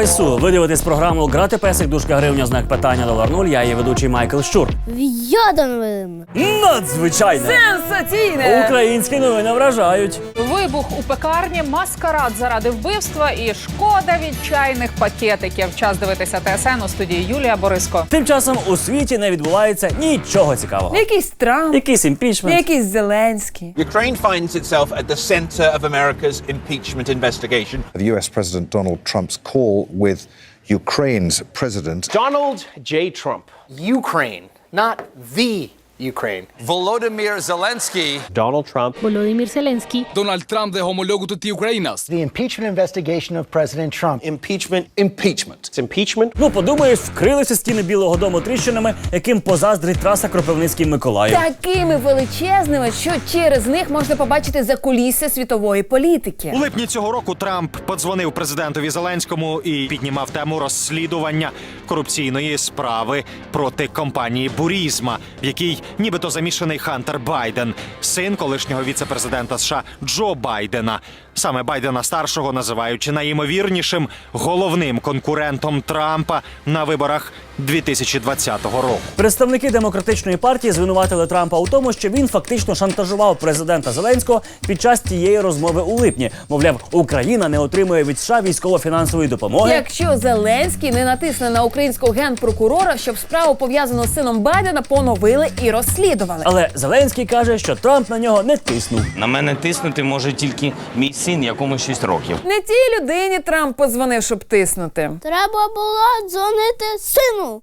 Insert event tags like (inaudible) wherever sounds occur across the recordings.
Вайсу. Ви дивитесь програму Грати песик, дужка гривня, знак питання долар нуль. Я її ведучий Майкл Щур. В'яданим. Надзвичайно! Сенсаційне! Українські новини вражають. Вибух у пекарні, маскарад заради вбивства і шкода від чайних пакетиків. Час дивитися ТСН у студії Юлія Бориско. Тим часом у світі не відбувається нічого цікавого. Якийсь Трамп, Якийсь імпічмент. якийсь Зеленський. Ukraine finds itself at the center of America's impeachment investigation. the US President Donald Trump's call with Ukraine's president. Donald J. Trump, Ukraine, not the Ukraine. Volodymyr Zelensky Donald Trump. Володимир Зеленський. Donald Trump dejó homólogo tutti Ukrainas. The impeachment investigation of President Trump. Impeachment. Impeachment. It's impeachment. Ну, подумаєш, вкрилися стіни Білого Дому тріщинами, яким позаздрить траса Кропивницький Миколаїв. Такими величезними, що через них можна побачити закулісся світової політики. У липні цього року Трамп подзвонив президентові Зеленському і піднімав тему розслідування корупційної справи проти компанії Бурізма, в якій нібито замішаний Хантер Байден, син колишнього віце-президента США Джо Байдена. Саме Байдена старшого називаючи найімовірнішим головним конкурентом Трампа на виборах 2020 року. Представники демократичної партії звинуватили Трампа у тому, що він фактично шантажував президента Зеленського під час тієї розмови у липні. Мовляв, Україна не отримує від США військово-фінансової допомоги. Якщо Зеленський не натисне на українського генпрокурора, щоб справу пов'язану з сином Байдена поновили і розслідували. Але Зеленський каже, що Трамп на нього не тиснув. на мене тиснути може тільки мій син, якому 6 років. Не тій людині Трамп позвонив, щоб тиснути. Треба було дзвонити сину.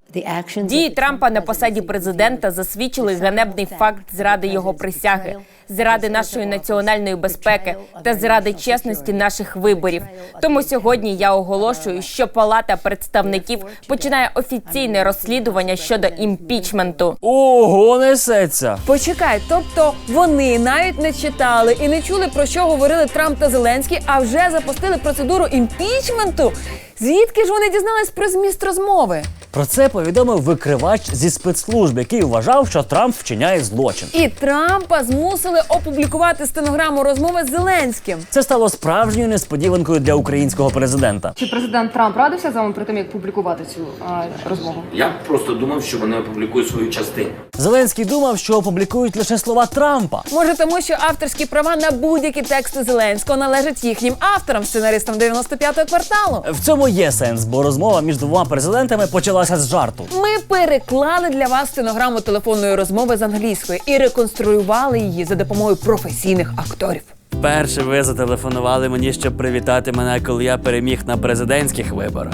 Дії Трампа на посаді президента засвідчили ганебний факт зради його присяги, зради нашої національної безпеки та зради чесності наших виборів. Тому сьогодні я оголошую, що Палата представників починає офіційне розслідування щодо імпічменту. Ого, несеться. Почекай, тобто вони навіть не читали і не чули про що говорили Трамп та Зеленський, а вже запустили процедуру імпічменту. Звідки ж вони дізнались про зміст розмови? Про це повідомив викривач зі спецслужб, який вважав, що Трамп вчиняє злочин. І Трампа змусили опублікувати стенограму розмови з Зеленським. Це стало справжньою несподіванкою для українського президента. Чи президент Трамп радився з вами при тим, як публікувати цю розмову? Я просто думав, що вони опублікують свою частину. Зеленський думав, що опублікують лише слова Трампа. Може, тому що авторські права на будь-які тексти Зеленського належать їхнім авторам, сценаристам 95-го кварталу. В цьому є сенс, бо розмова між двома президентами почалася з жарту. Ми переклали для вас стенограму телефонної розмови з англійської і реконструювали її за допомогою професійних акторів. Вперше ви зателефонували мені, щоб привітати мене, коли я переміг на президентських виборах.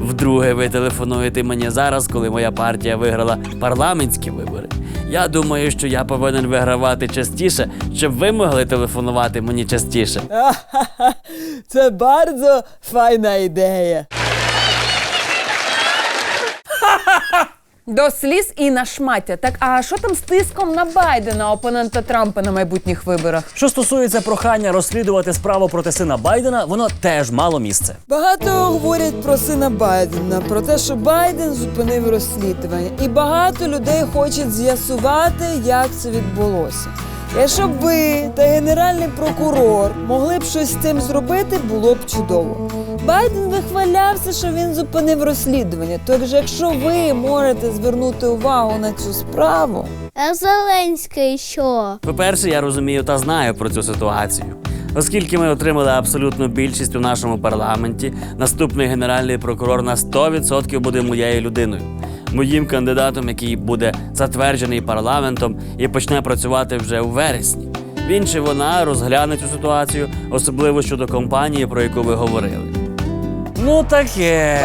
Вдруге, ви телефонуєте мені зараз, коли моя партія виграла парламентські вибори. Я думаю, що я повинен вигравати частіше, щоб ви могли телефонувати мені частіше. (laughs) Це дуже файна ідея. (laughs) До сліз і на шмаття. Так а що там з тиском на Байдена, опонента Трампа на майбутніх виборах? Що стосується прохання розслідувати справу проти сина Байдена, воно теж мало місце. Багато говорять про сина Байдена, про те, що Байден зупинив розслідування, і багато людей хочуть з'ясувати, як це відбулося. Якщо б ви та генеральний прокурор могли б щось з цим зробити, було б чудово. Байден вихвалявся, що він зупинив розслідування. Тож, якщо ви можете звернути увагу на цю справу, А Зеленський що? По-перше, я розумію та знаю про цю ситуацію. Оскільки ми отримали абсолютну більшість у нашому парламенті, наступний генеральний прокурор на 100% буде моєю людиною. Моїм кандидатом, який буде затверджений парламентом і почне працювати вже у вересні. Він чи вона розгляне цю ситуацію, особливо щодо компанії, про яку ви говорили. Ну таке.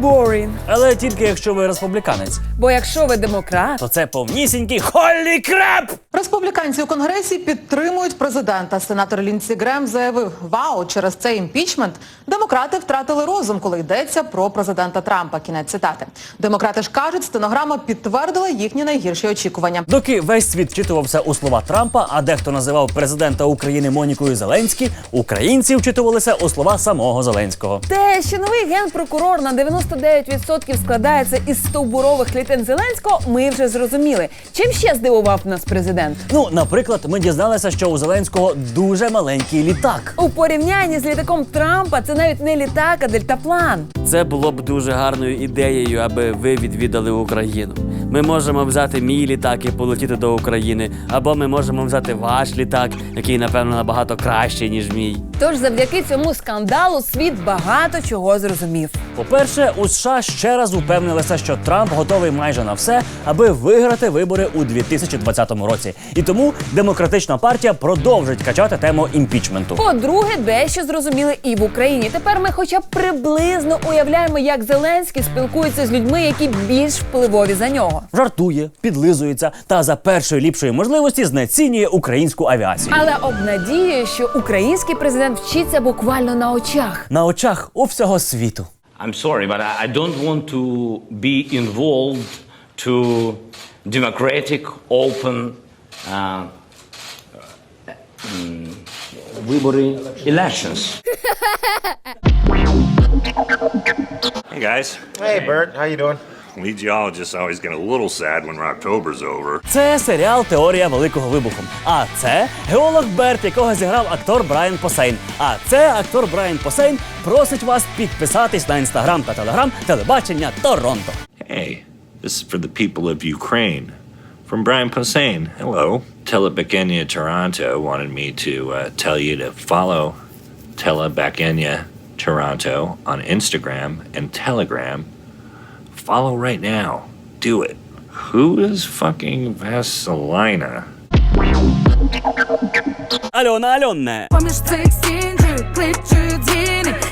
борін. Але тільки якщо ви республіканець, Бо якщо ви демократ, то це повнісінький холлі креп! Республіканці у конгресі підтримують президента. Сенатор Лінсі Грем заявив: Вау, через цей імпічмент демократи втратили розум, коли йдеться про президента Трампа. Кінець цитати. Демократи ж кажуть, стенограма підтвердила їхні найгірші очікування. Доки весь світ вчитувався у слова Трампа, а дехто називав президента України Монікою Зеленський, українці вчитувалися у слова самого Зеленського. те, Те, що новий генпрокурор на 99% складається із стовбурових клітин Зеленського, ми вже зрозуміли. Чим ще здивував нас президент? Ну, наприклад, ми дізналися, що у Зеленського дуже маленький літак. У порівнянні з літаком Трампа це навіть не літак, а дельтаплан. Це було б дуже гарною ідеєю, аби ви відвідали Україну. Ми можемо взяти мій літак і полетіти до України, або ми можемо взяти ваш літак, який напевно набагато кращий ніж мій. Тож завдяки цьому скандалу світ багато чого зрозумів. По-перше, у США ще раз упевнилися, що Трамп готовий майже на все, аби виграти вибори у 2020 році. І тому демократична партія продовжить качати тему імпічменту. По-друге, дещо зрозуміли і в Україні. Тепер ми, хоча б приблизно уявляємо, як Зеленський спілкується з людьми, які більш впливові за нього. Жартує, підлизується та за першої ліпшої можливості знецінює українську авіацію. Але обнадіює, що український президент вчиться буквально на очах. На очах у всього світу. I'm sorry, but I, I don't want to be involved to democratic, open uh, mm, вибори elections. (laughs) Hey guys. Hey, Bert. How you doing? We always get a little sad when October's over. Це серіал Теорія великого вибуху. А це геолог Берт, якого зіграв актор Брайан Посейн. А це актор Брайан Посейн просить вас підписатись на інстаграм та телеграм телебачення Торонто. Hey, this is for the people of Ukraine. From Brian Posehn. Hello. Telebakenya Toronto wanted me to uh, tell you to follow Telebakenya Toronto on Instagram and Telegram. Follow right now. Do it. Who is fucking Vasilina? Альона Альонне. Поміж цих стін кличуть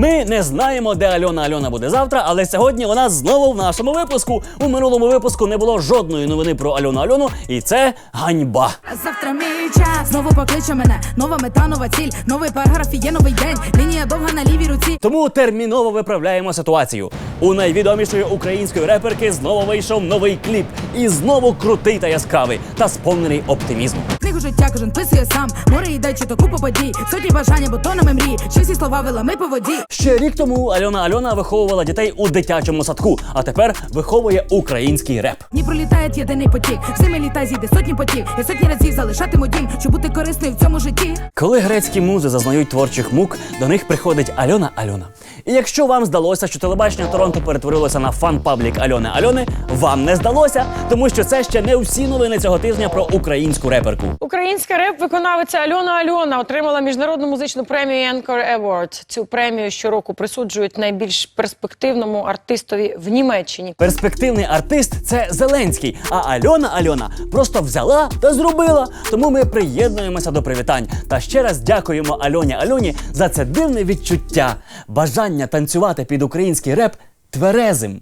Ми не знаємо, де Альона Альона буде завтра, але сьогодні вона знову в нашому випуску. У минулому випуску не було жодної новини про Альону Альону, і це ганьба. Завтра мій час. Знову покличе мене. Нова мета, нова ціль. Новий параграф і є новий день. Лінія довга на лівій руці. Тому терміново виправляємо ситуацію. У найвідомішої української реперки знову вийшов новий кліп. І знову крутий та яскравий та сповнений оптимізму. Книгу життя кожен писує сам. Море йде чи то купа подій. Сотні бажання, бутонами мрій. Чисті слова вела ми по воді. Ще рік тому Альона Альона виховувала дітей у дитячому садку, а тепер виховує український реп. Дні пролітає єдиний потік. Всіми літа зійде сотні потів. Я сотні разів залишатиму дім, щоб бути корисною в цьому житті. Коли грецькі музи зазнають творчих мук, до них приходить Альона Альона. І якщо вам здалося, що телебачення Торонто перетворилося на фан-паблік Альони Альони, вам не здалося, тому що це ще не всі новини цього тижня про українську реперку. Українська реп-виконавиця Альона Альона отримала міжнародну музичну премію Anchor Award. Цю премію щороку присуджують найбільш перспективному артистові в Німеччині. Перспективний артист це Зеленський, а Альона Альона просто взяла та зробила. Тому ми приєднуємося до привітань та ще раз дякуємо Альоні Альоні за це дивне відчуття, бажання танцювати під український реп тверезим.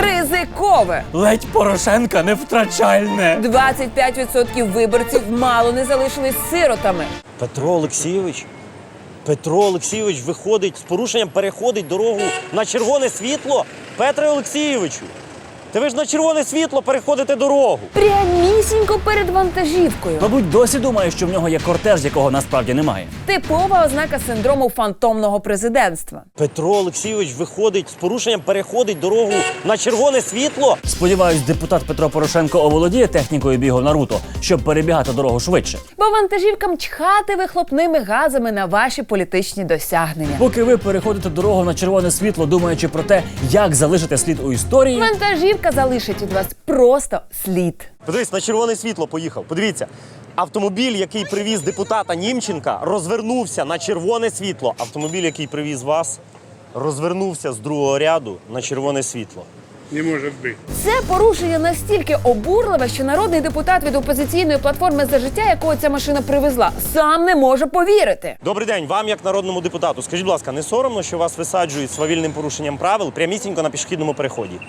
Ризикове. Ледь Порошенка невтрачальне. 25% виборців мало не залишились сиротами. Петро Олексійович. Петро Олексійович виходить з порушенням, переходить дорогу на червоне світло. Петре Олексійовичу. Та ви ж на червоне світло переходите дорогу. Прямісінько перед вантажівкою. Мабуть, досі думає, що в нього є кортеж, якого насправді немає. Типова ознака синдрому фантомного президентства. Петро Олексійович виходить з порушенням, переходить дорогу на червоне світло. Сподіваюсь, депутат Петро Порошенко оволодіє технікою бігу Наруто, щоб перебігати дорогу швидше. Бо вантажівкам чхати вихлопними газами на ваші політичні досягнення. Поки ви переходите дорогу на червоне світло, думаючи про те, як залишити слід у історії. Вантажівка залишить від вас просто слід. Подивись, на червоне світло поїхав. Подивіться. Автомобіль, який привіз депутата Німченка, розвернувся на червоне світло. Автомобіль, який привіз вас, розвернувся з другого ряду на червоне світло. Не може бути. Це порушення настільки обурливе, що народний депутат від опозиційної платформи за життя, якого ця машина привезла, сам не може повірити. Добрий день, вам як народному депутату. Скажіть, будь ласка, не соромно, що вас висаджують свавільним порушенням правил прямісінько на пішохідному переході?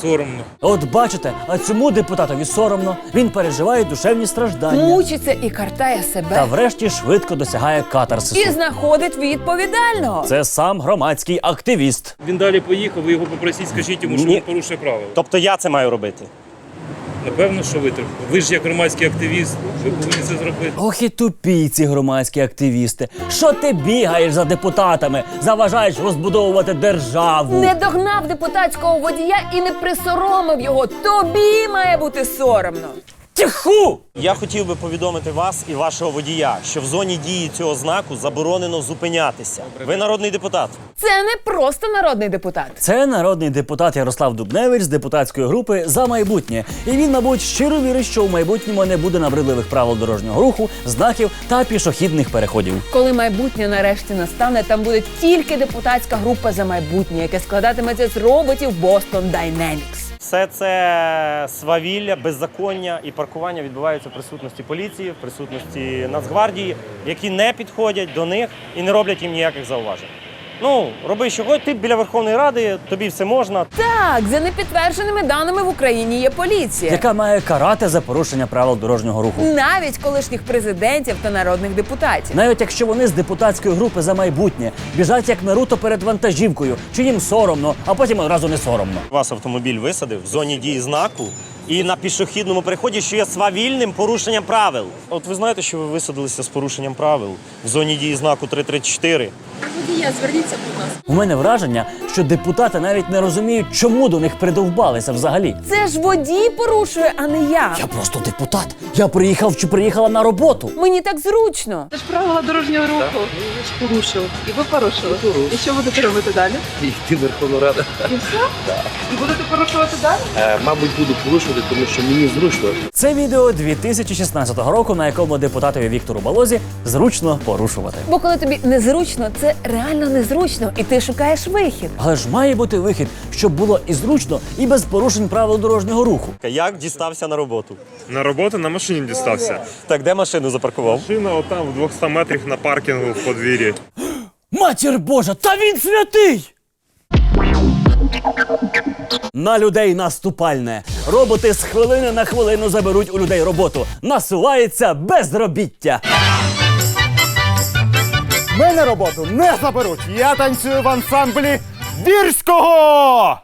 Соромно. От бачите, а цьому депутатові соромно. Він переживає душевні страждання. Мучиться і картає Та себе. врешті швидко досягає катарсису. І знаходить відповідального. Це сам громадський активіст. Він далі поїхав, ви його попросіть, скажіть йому, що Ні. він порушує правила. Тобто я це маю робити. Напевно, що витримку. Ви ж як громадський активіст, ви повинні це зробити. Ох і тупі ці громадські активісти. Що ти бігаєш за депутатами, заважаєш розбудовувати державу? Не догнав депутатського водія і не присоромив його. Тобі має бути соромно. Тиху! Я хотів би повідомити вас і вашого водія, що в зоні дії цього знаку заборонено зупинятися. Ви народний депутат. Це не просто народний депутат. Це народний депутат Ярослав Дубневич з депутатської групи за майбутнє. І він, мабуть, щиро вірить, що в майбутньому не буде набридливих правил дорожнього руху, знаків та пішохідних переходів. Коли майбутнє нарешті настане, там буде тільки депутатська група за майбутнє, яке складатиметься з роботів Boston Dynamics. Все це свавілля, беззаконня і паркування відбуваються в присутності поліції, в присутності Нацгвардії, які не підходять до них і не роблять їм ніяких зауважень. Ну, роби що хоч, ти біля Верховної Ради, тобі все можна. Так, за непідтвердженими даними в Україні є поліція. Яка має карати за порушення правил дорожнього руху. Навіть колишніх президентів та народних депутатів. Навіть якщо вони з депутатської групи за майбутнє біжать як Наруто перед вантажівкою, чи їм соромно, а потім одразу не соромно. Вас автомобіль висадив в зоні дії знаку і на пішохідному переході, що є свавільним порушенням правил. От ви знаєте, що ви висадилися з порушенням правил в зоні дії знаку 334. У мене враження, що депутати навіть не розуміють, чому до них придовбалися взагалі. Це ж водій порушує, а не я. Я просто депутат. Я приїхав чи приїхала на роботу. Мені так зручно. Це ж правила дорожнього руху. Ви ж порушили. І ви порушили. І що будете робити далі? Йти Верховну Раду. І все? І будете порушувати далі? Мабуть, буду порушувати, тому що мені зручно. Це відео 2016 року, на якому депутатові Віктору Балозі зручно порушувати. Бо коли тобі незручно, це реально незручно, і ти шукаєш вихід. Але ж має бути вихід, щоб було і зручно, і без порушень правил дорожнього руху. Як дістався на роботу? На роботу на машині дістався. Так, де машину запаркував? Машина отам в 200 метрах на паркінгу в подвір'ї. Матір Божа, та він святий! На людей наступальне. Роботи з хвилини на хвилину заберуть у людей роботу. Насувається безробіття. Мене роботу не заберуть. Я танцюю в ансамблі Вірського.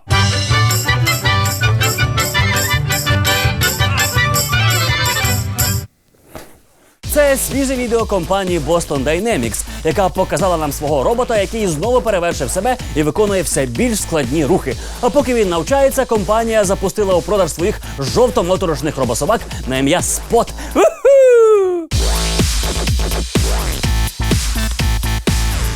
Це свіже відео компанії Boston Dynamics, яка показала нам свого робота, який знову перевершив себе і виконує все більш складні рухи. А поки він навчається, компанія запустила у продаж своїх жовто-моторошних робособак на ім'я Спот.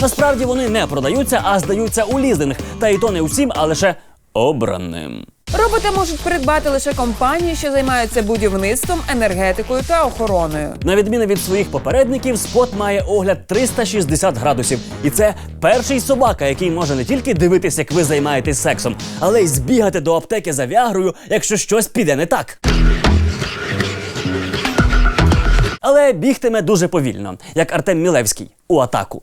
Насправді вони не продаються, а здаються у лізинг. Та і то не усім, а лише обраним. Роботи можуть придбати лише компанії, що займаються будівництвом, енергетикою та охороною. На відміну від своїх попередників, спот має огляд 360 градусів. І це перший собака, який може не тільки дивитися, як ви займаєтесь сексом, але й збігати до аптеки за вягрою, якщо щось піде не так. Але бігтиме дуже повільно, як Артем Мілевський у атаку.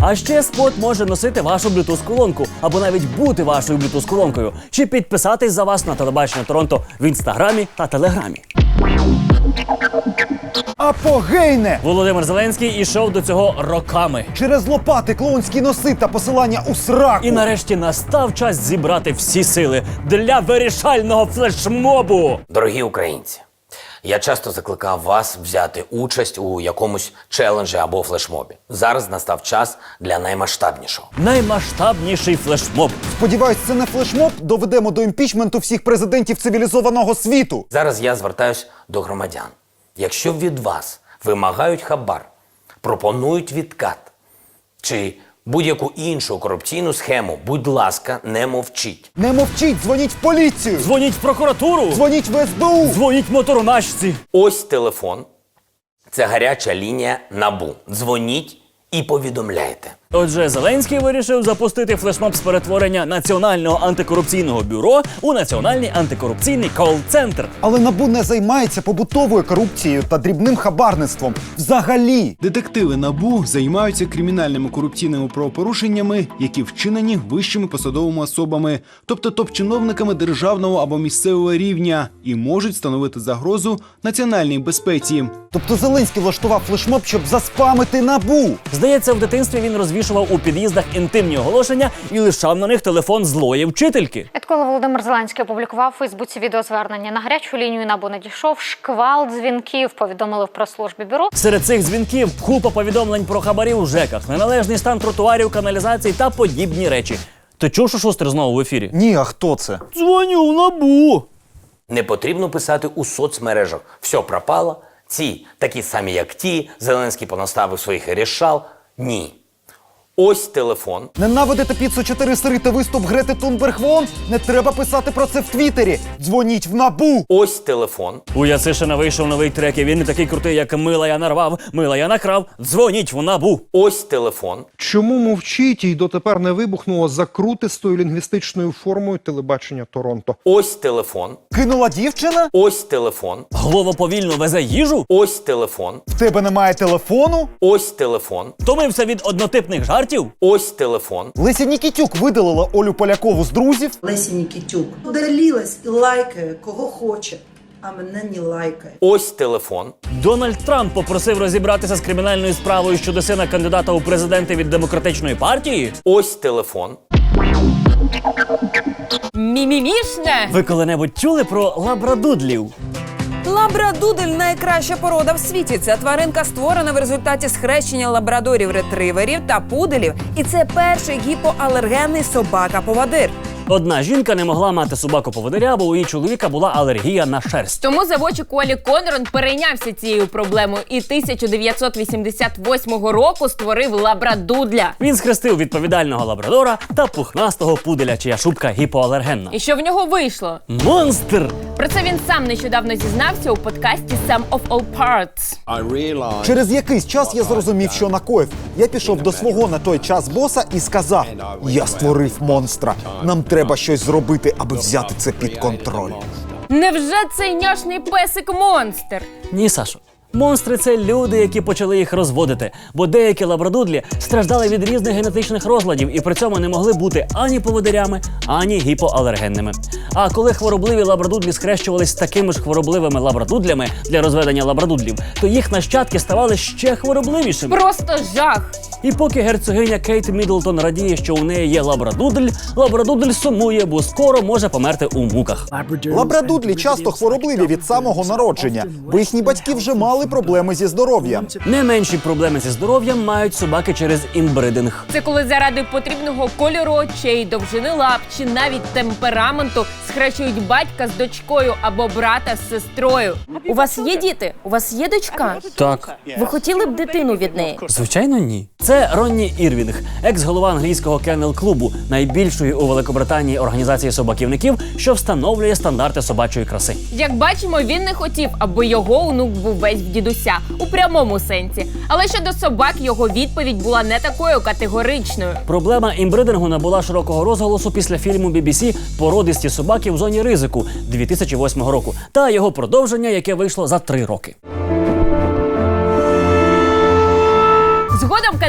А ще спот може носити вашу Bluetooth-колонку, або навіть бути вашою Bluetooth-колонкою, чи підписатись за вас на телебачення Торонто в інстаграмі та телеграмі. Апогейне! Володимир Зеленський ішов до цього роками. Через лопати, клоунські носи та посилання у сраку. І нарешті настав час зібрати всі сили для вирішального флешмобу. Дорогі українці, я часто закликав вас взяти участь у якомусь челенджі або флешмобі. Зараз настав час для наймасштабнішого. Наймасштабніший флешмоб. Сподіваюсь, це не флешмоб. Доведемо до імпічменту всіх президентів цивілізованого світу. Зараз я звертаюсь до громадян. Якщо від вас вимагають хабар, пропонують відкат чи будь-яку іншу корупційну схему, будь ласка, не мовчіть. Не мовчіть, дзвоніть в поліцію. Дзвоніть в прокуратуру. Дзвоніть в СБУ. Дзвоніть моторонашці. Ось телефон. Це гаряча лінія набу. Дзвоніть і повідомляйте. Отже, Зеленський вирішив запустити флешмоб з перетворення Національного антикорупційного бюро у Національний антикорупційний кол-центр. Але набу не займається побутовою корупцією та дрібним хабарництвом. Взагалі. Детективи набу займаються кримінальними корупційними правопорушеннями, які вчинені вищими посадовими особами, тобто топ-чиновниками державного або місцевого рівня, і можуть становити загрозу національній безпеці. Тобто Зеленський влаштував флешмоб, щоб заспамити набу. Здається, в дитинстві він розвів розвішував у під'їздах інтимні оголошення і лишав на них телефон злої вчительки. Відколи Володимир Зеленський опублікував у Фейсбуці відеозвернення на гарячу лінію набу надійшов шквал дзвінків. Повідомили в прес-службі бюро. Серед цих дзвінків купа повідомлень про хабарі у ЖЕКах, неналежний стан тротуарів, каналізації та подібні речі. Ти чув, що шустер знову в ефірі? Ні, а хто це? Дзвоню в набу. Не потрібно писати у соцмережах. Все пропало. Ці такі самі, як ті. Зеленський понаставив своїх рішал. Ні. Ось телефон. Ненавидите піцу 4 сири та виступ Грети Тунберг в ООН? Не треба писати про це в Твіттері. Дзвоніть в набу. Ось телефон. У Яцишина вийшов новий трек, і він не такий крутий, як Мила я нарвав, мила я накрав. Дзвоніть в набу. Ось телефон. Чому мовчить і дотепер не вибухнуло закрутистою лінгвістичною формою телебачення Торонто? Ось телефон. Кинула дівчина? Ось телефон. Глова повільно везе їжу. Ось телефон. В тебе немає телефону? Ось телефон. Втомився від однотипних жартів. Ось телефон. Леся Нікітюк видалила Олю Полякову з друзів. Лесі Нікітюк удалілась і лайкає кого хоче, а мене не лайкає. Ось телефон. Дональд Трамп попросив розібратися з кримінальною справою щодо сина кандидата у президенти від демократичної партії. Ось телефон. Мімімішне! Ви коли-небудь чули про лабрадудлів? Лабрадудель найкраща порода в світі. Ця тваринка створена в результаті схрещення лабрадорів ретриверів та пуделів. І це перший гіпоалергенний собака-поводир. Одна жінка не могла мати собаку поводиря, бо у її чоловіка була алергія на шерсть. Тому заводчик Олі Конрон перейнявся цією проблемою і 1988 року створив лабрадудля. Він схрестив відповідального лабрадора та пухнастого пуделя, чия шубка гіпоалергенна. І що в нього вийшло? Монстр! Про це він сам нещодавно зізнався у подкасті Sum of All Parts. Через якийсь час я зрозумів, що накоїв. Я пішов до свого на той час боса і сказав: Я створив монстра. Нам треба щось зробити, аби взяти це під контроль. Невже цей няшний песик монстр? Ні, Сашо. Монстри це люди, які почали їх розводити, бо деякі лабрадудлі страждали від різних генетичних розладів і при цьому не могли бути ані поводирями, ані гіпоалергенними. А коли хворобливі лабрадудлі схрещувались з такими ж хворобливими лабрадудлями для розведення лабрадудлів, то їх нащадки ставали ще хворобливішими. Просто жах. І поки герцогиня Кейт Мідлтон радіє, що у неї є лабрадудль, лабрадудль сумує, бо скоро може померти у муках. Лабрадудлі часто хворобливі від самого народження, бо їхні батьки вже мали проблеми зі здоров'ям. Не менші проблеми зі здоров'ям мають собаки через імбридинг. Це коли заради потрібного кольору очей, довжини лап чи навіть темпераменту схрещують батька з дочкою або брата з сестрою. У вас є діти? У вас є дочка? Так. Ви хотіли б дитину від неї? Звичайно, ні. Це Ронні Ірвінг, екс-голова англійського Кеннел клубу, найбільшої у Великобританії організації собаківників, що встановлює стандарти собачої краси. Як бачимо, він не хотів, аби його онук був весь в дідуся у прямому сенсі. Але щодо собак його відповідь була не такою категоричною. Проблема імбридингу набула широкого розголосу після фільму BBC Породисті собаки в зоні ризику 2008 року та його продовження, яке вийшло за три роки.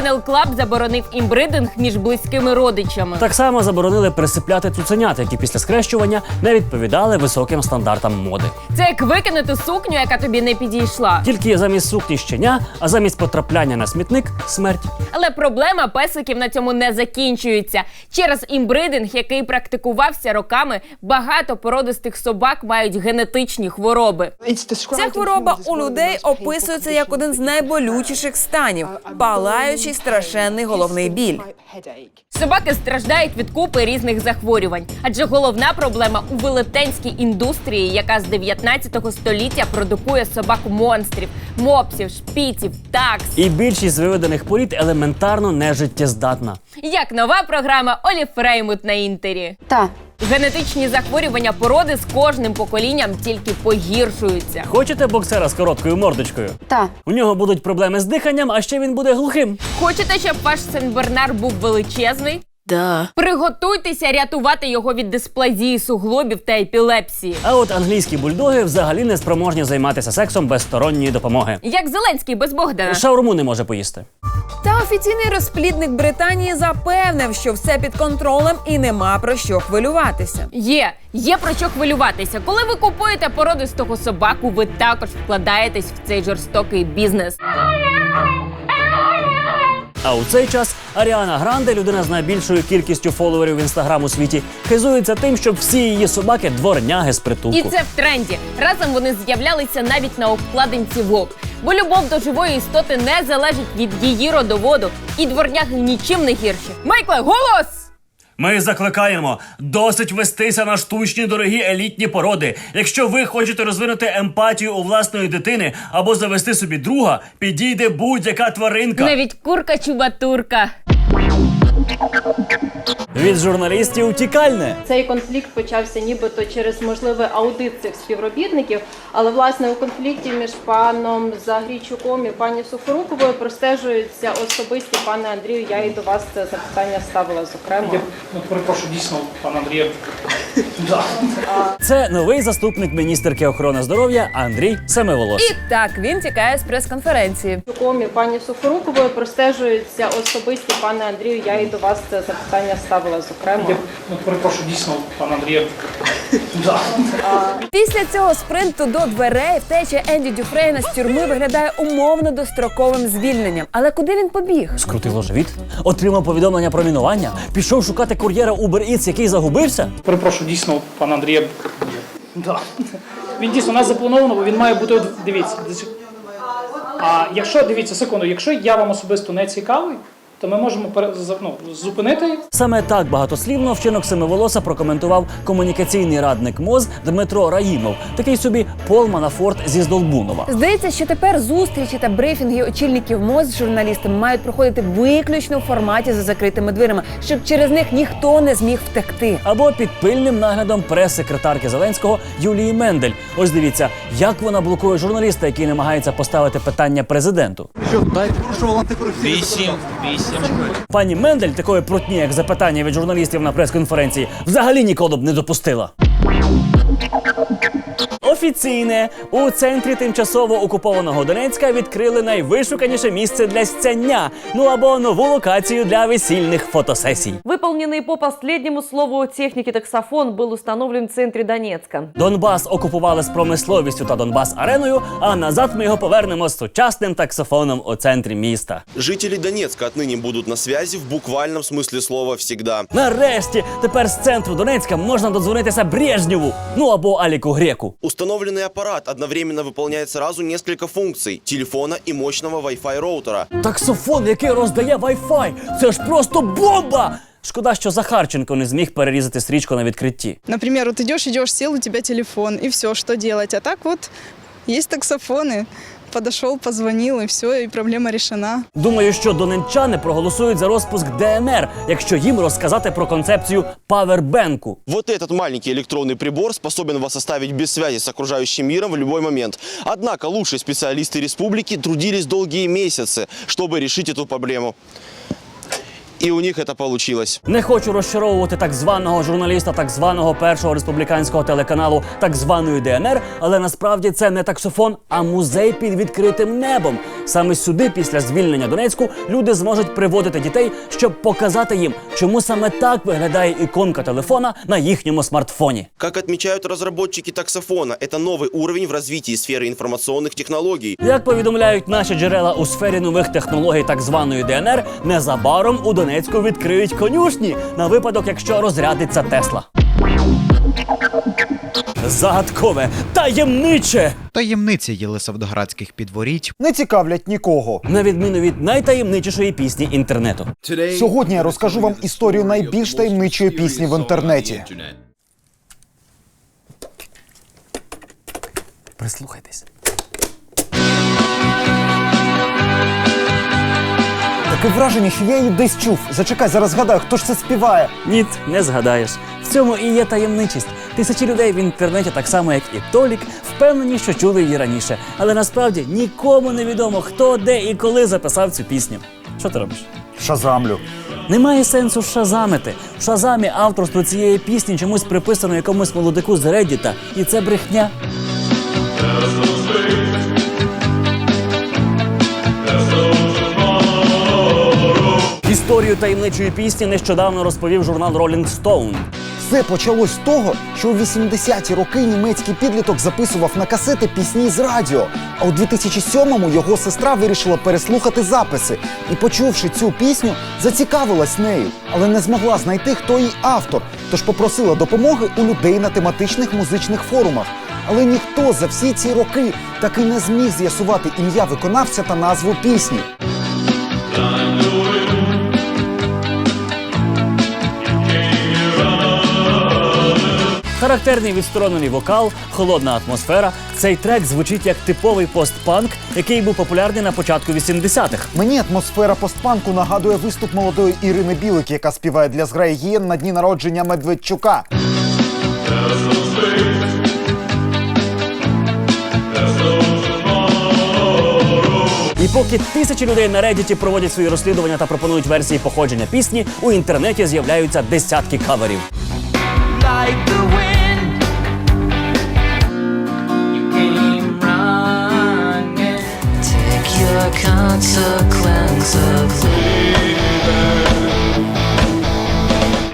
Kennel Club заборонив імбридинг між близькими родичами. Так само заборонили присипляти цуценят, які після скрещування не відповідали високим стандартам моди. Це як викинути сукню, яка тобі не підійшла. Тільки замість сукні щеня, а замість потрапляння на смітник смерть. Але проблема песиків на цьому не закінчується. Через імбридинг, який практикувався роками, багато породистих собак мають генетичні хвороби. Ця хвороба у людей описується як один з найболючіших станів палаючий страшенний головний біль. Собаки страждають від купи різних захворювань, адже головна проблема у велетенській індустрії, яка з 19 століття продукує собак монстрів, мопсів, шпіців, такс. І більшість виведених порід елементарно нежиттєздатна. Як нова програма Олі Фреймут на інтері. Так. Генетичні захворювання породи з кожним поколінням тільки погіршуються. Хочете боксера з короткою мордочкою? Так. У нього будуть проблеми з диханням, а ще він буде глухим. Хочете, щоб ваш Сен-Бернар був величезний? Да. Приготуйтеся рятувати його від дисплазії суглобів та епілепсії. А от англійські бульдоги взагалі не спроможні займатися сексом без сторонньої допомоги. Як Зеленський без Богдана. Шаурму не може поїсти. Та офіційний розплідник Британії запевнив, що все під контролем і нема про що хвилюватися. Є, є про що хвилюватися. Коли ви купуєте породистого собаку, ви також вкладаєтесь в цей жорстокий бізнес. А у цей час Аріана Гранде, людина з найбільшою кількістю фоловерів в інстаграм у світі, хизується тим, щоб всі її собаки дворняги з притулку. І це в тренді. Разом вони з'являлися навіть на обкладинці Vogue. Бо любов до живої істоти не залежить від її родоводу, і дворняги нічим не гірші. Майкле, голос! Ми закликаємо досить вестися на штучні дорогі елітні породи. Якщо ви хочете розвинути емпатію у власної дитини або завести собі друга, підійде будь-яка тваринка. Навіть курка чубатурка. Від журналістів утікальне. Цей конфлікт почався нібито через можливий аудит цих співробітників, але власне у конфлікті між паном Загрійчуком і пані Сухоруковою простежуються особисті пане Андрію. Я і до вас це запитання ставила зокрема. Ну, перепрошую, дійсно, пан Андрій. Це новий заступник міністерки охорони здоров'я Андрій Семиволос. І так він тікає з прес-конференції. Чуком і пані Сухоруковою простежуються особисті пане Андрію. Я і до вас це запитання ставила зокрема. Ну, перепрошую, дійсно, пан Андрій. Після цього спринту до дверей втеча Енді Дюфрейна з тюрми виглядає умовно достроковим звільненням. Але куди він побіг? Скрутило живіт, отримав повідомлення про мінування, пішов шукати кур'єра Uber Eats, який загубився. Перепрошую, дійсно, пан Андрія. Да. Він дійсно у нас заплановано, бо він має бути. Дивіться. А якщо дивіться секунду, якщо я вам особисто не цікавий, то ми можемо ну, зупинити. Саме так багатослівно вчинок Семиволоса прокоментував комунікаційний радник МОЗ Дмитро Раїмов, такий собі Пол Манафорт зі Здолбунова. Здається, що тепер зустрічі та брифінги очільників МОЗ з журналістами мають проходити виключно в форматі за закритими дверима, щоб через них ніхто не зміг втекти. Або під пильним наглядом прес-секретарки Зеленського Юлії Мендель. Ось дивіться, як вона блокує журналіста, який намагається поставити питання президенту. Вісім, вісім. Пані Мендель такої прутні, як запитання від журналістів на прес-конференції, взагалі ніколи б не допустила. Офіційне у центрі тимчасово окупованого Донецька відкрили найвишуканіше місце для сцяння, ну або нову локацію для весільних фотосесій. Выполненный по последнему слову техники таксофон был установлен в центре Донецка. Донбас окупували з промисловістю та Донбас ареною, а назад ми його повернемо з сучасним таксофоном у центрі міста. Жители Донецка отныне будут на связи в буквальном смысле слова всегда. Нарешті тепер з центру Донецька можна додзвонитися Брежнєву, ну або Аліку Греку. Установленный аппарат одновременно выполняет сразу несколько функций – телефона и мощного Wi-Fi роутера. Таксофон, який роздає Wi-Fi, це ж просто бомба! Шкода, що Захарченко не зміг перерізати стрічку на відкритті. Например, вот идешь, идешь, сел, у тебя телефон, и все, что делать? А так вот есть таксофоны. Подошел, позвонил, и все, и проблема решена. Думаю, що донеччани проголосують за розпуск ДНР, якщо їм розказати про концепцію павербенку. Вот этот маленький электронный прибор способен вас оставить без связи с окружающим миром в любой момент. Однако лучшие специалисты республики трудились долгие месяцы, чтобы решить эту проблему. И у них это получилось. Не хочу розчаровувати так званого журналіста, так званого першого республіканського телеканалу, так званої ДНР, але насправді це не таксофон, а музей під відкритим небом. Саме сюди, після звільнення Донецьку, люди зможуть приводити дітей, щоб показати їм, чому саме так виглядає іконка телефона на їхньому смартфоні. Как отмечают разработчики таксофона, это новый уровень в развитии сферы информационных технологий. Як повідомляють наші джерела у сфері нових технологій так званої ДНР, незабаром у Донецьку відкриють конюшні на випадок, якщо розрядиться Тесла. Загадкове, таємниче. Таємниці Єлисавдоградських підворіть Не цікавлять нікого. На відміну від найтаємничішої пісні інтернету. Сьогодні я розкажу вам історію найбільш таємничої пісні в інтернеті. Прислухайтесь. Таке враження, що я її десь чув. Зачекай, зараз згадаю, хто ж це співає. Ні, не згадаєш. В цьому і є таємничість. Тисячі людей в інтернеті, так само як і Толік, впевнені, що чули її раніше. Але насправді нікому не відомо, хто, де і коли записав цю пісню. Що ти робиш? Шазамлю. Немає сенсу шазамити. В шазамі авторство цієї пісні чомусь приписано якомусь молодику з Реддіта, і це брехня. Історію таємничої пісні нещодавно розповів журнал Rolling Stone. Все почалось з того, що у 80-ті роки німецький підліток записував на касети пісні з радіо. А у 2007-му його сестра вирішила переслухати записи і, почувши цю пісню, зацікавилась нею, але не змогла знайти, хто її автор. Тож попросила допомоги у людей на тематичних музичних форумах. Але ніхто за всі ці роки так і не зміг з'ясувати ім'я виконавця та назву пісні. Характерний відсторонений вокал, холодна атмосфера. Цей трек звучить як типовий постпанк, який був популярний на початку 80-х. Мені атмосфера постпанку нагадує виступ молодої Ірини Білик, яка співає для зграї гієн на дні народження Медведчука. І поки тисячі людей на Reddit проводять свої розслідування та пропонують версії походження пісні, у інтернеті з'являються десятки каверів.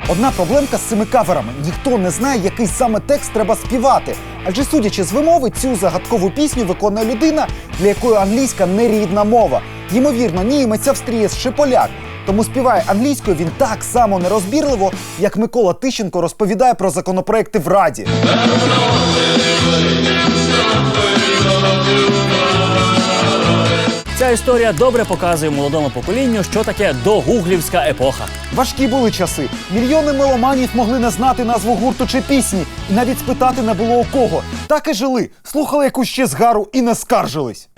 Одна проблемка з цими каверами: ніхто не знає, який саме текст треба співати. Адже судячи з вимови, цю загадкову пісню виконує людина, для якої англійська не рідна мова. Ймовірно, німець, австрієць чи поляк. Тому співає англійською він так само нерозбірливо, як Микола Тищенко розповідає про законопроекти в Раді. Ця історія добре показує молодому поколінню, що таке догуглівська епоха. Важкі були часи. Мільйони меломанів могли не знати назву гурту чи пісні, і навіть спитати не було у кого. Так і жили, слухали якусь ще згару і не скаржились.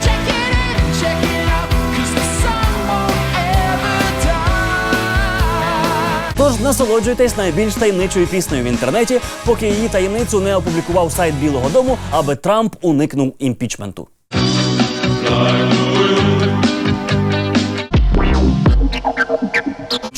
Тож насолоджуйтесь найбільш таємничою піснею в інтернеті, поки її таємницю не опублікував сайт Білого Дому, аби Трамп уникнув імпічменту.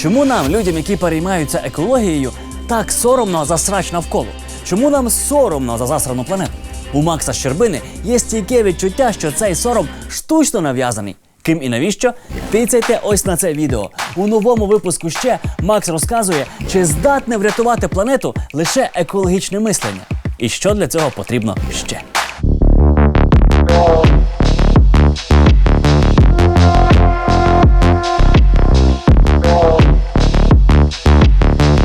Чому нам, людям, які переймаються екологією, так соромно за срач навколо? Чому нам соромно за засрану планету? У Макса Щербини є стійке відчуття, що цей сором штучно нав'язаний. Ким і навіщо? Тицяйте ось на це відео. У новому випуску ще Макс розказує, чи здатне врятувати планету лише екологічне мислення. І що для цього потрібно ще.